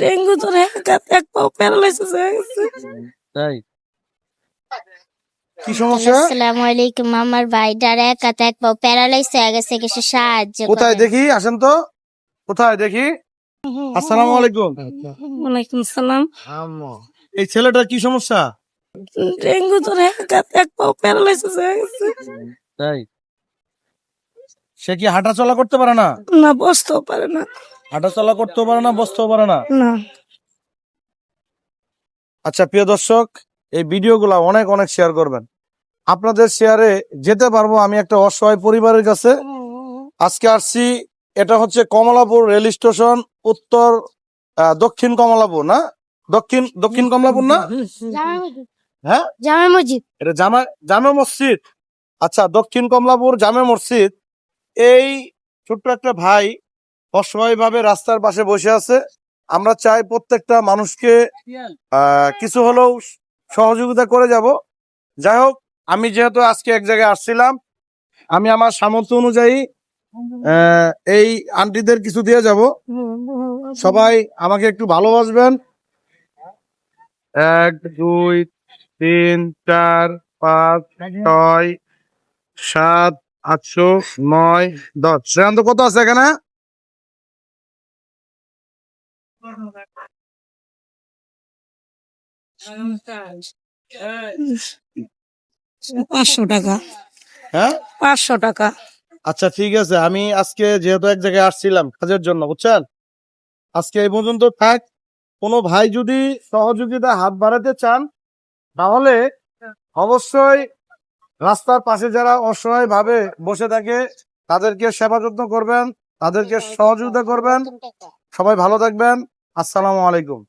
Dengue ধরে এক এক পাও প্যারালাইসিস হয়ে গেছে। তাই? কি সমস্যা? আসসালামু আলাইকুম আমার ভাইটার এক হাত এক পাও প্যারালাইজ হয়ে গেছে কিছু সাহায্য কোথায় দেখি? আসেন তো। কোথায় দেখি? আসসালামু আলাইকুম। ওয়ালাইকুম সালাম এই ছেলেটার কি সমস্যা? ডেঙ্গু ধরে এক এক পাও প্যারালাইসিস হয়ে গেছে। তাই? সে কি হাঁটা চলা করতে পারে না? না বসতেও পারে না। হাঁটা চলা করতেও পারে না বসতেও পারে না। না। আচ্ছা প্রিয় দর্শক এই ভিডিওগুলো অনেক অনেক শেয়ার করবেন। আপনাদের শেয়ারে যেতে পারব আমি একটা অসহায় পরিবারের কাছে। আজকে আসছি এটা হচ্ছে কমলাপুর রেল স্টেশন উত্তর দক্ষিণ কমলাপুর না? দক্ষিণ দক্ষিণ কমলাপুর না? হ্যাঁ? জামে মসজিদ। এটা জামা জামে মসজিদ। আচ্ছা দক্ষিণ কমলাপুর জামে মসজিদ। এই ছোট্ট একটা ভাই অসহায় ভাবে রাস্তার পাশে বসে আছে। আমরা চাই প্রত্যেকটা মানুষকে কিছু হলেও সহযোগিতা করে যাব। যাই হোক, আমি যেহেতু আজকে এক জায়গায় আসছিলাম, আমি আমার সামর্থ্য অনুযায়ী এই আন্টিদের কিছু দিয়ে যাব। সবাই আমাকে একটু ভালোবাসবেন। এক, দুই, তিন, চার, পাঁচ, ছয়, সাত, আটশো, নয়, দশ। শ্রেয়ান্ত, কত আছে এখানে? পাঁচশো টাকা। হ্যাঁ? পাঁচশো টাকা। আচ্ছা ঠিক আছে। আমি আজকে যেহেতু এক জায়গায় আসছিলাম কাজের জন্য বুঝছেন? আজকে এই পর্যন্ত থাক। কোনো ভাই যদি সহযোগিতা হাত বাড়াতে চান তাহলে অবশ্যই রাস্তার পাশে যারা অসহায় ভাবে বসে থাকে তাদেরকে সেবা যত্ন করবেন তাদেরকে সহযোগিতা করবেন। সবাই ভালো থাকবেন। আসসালামু আলাইকুম।